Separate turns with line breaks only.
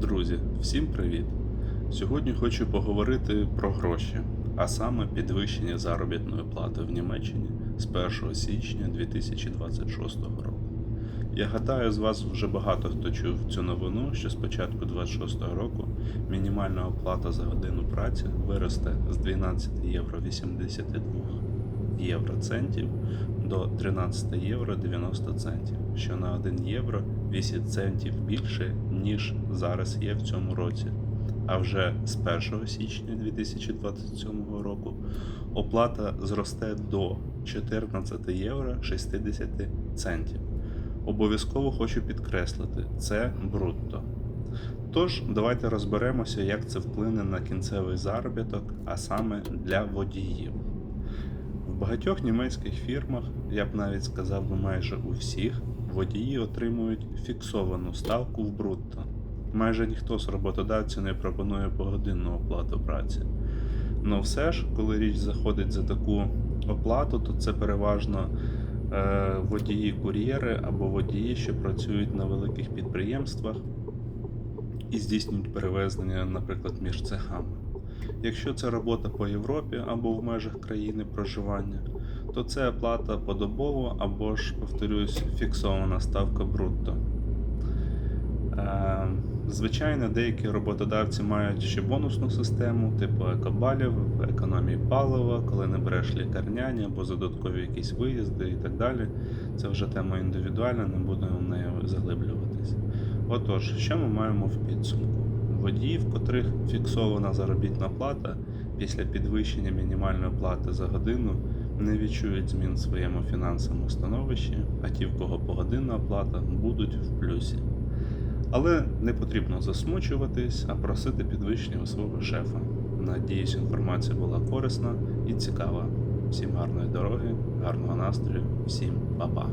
Друзі, всім привіт! Сьогодні хочу поговорити про гроші, а саме підвищення заробітної плати в Німеччині з 1 січня 2026 року. Я гадаю, з вас вже багато хто чув цю новину, що з початку 2026 року мінімальна оплата за годину праці виросте з 12 євро 82 євроцентів до 13 євро 90 центів, що на 1 євро 8 центів більше, ніж зараз є в цьому році. А вже з 1 січня 2027 року оплата зросте до 14 євро 60 центів. Обов'язково хочу підкреслити, це брутто. Тож, давайте розберемося, як це вплине на кінцевий заробіток, а саме для водіїв. Багатьох німецьких фірмах, я б навіть сказав би майже у всіх, водії отримують фіксовану ставку в брутто. Майже ніхто з роботодавців не пропонує погодинну оплату праці. Ну все ж, коли річ заходить за таку оплату, то це переважно е, водії-кур'єри або водії, що працюють на великих підприємствах і здійснюють перевезення, наприклад, між цехами. Якщо це робота по Європі або в межах країни проживання, то це оплата подобово або ж, повторюсь, фіксована ставка брутто. Е, Звичайно, деякі роботодавці мають ще бонусну систему, типу екобалів, економії палива, коли не береш лікарняні або за додаткові якісь виїзди і так далі. Це вже тема індивідуальна, не будемо в неї заглиблюватись. Отож, що ми маємо в підсумку? Водії, в котрих фіксована заробітна плата після підвищення мінімальної плати за годину не відчують змін в своєму фінансовому становищі, а ті, в кого погодинна оплата, будуть в плюсі. Але не потрібно засмучуватись, а просити підвищення у свого шефа. Надіюсь, інформація була корисна і цікава. Всім гарної дороги, гарного настрою, всім па-па.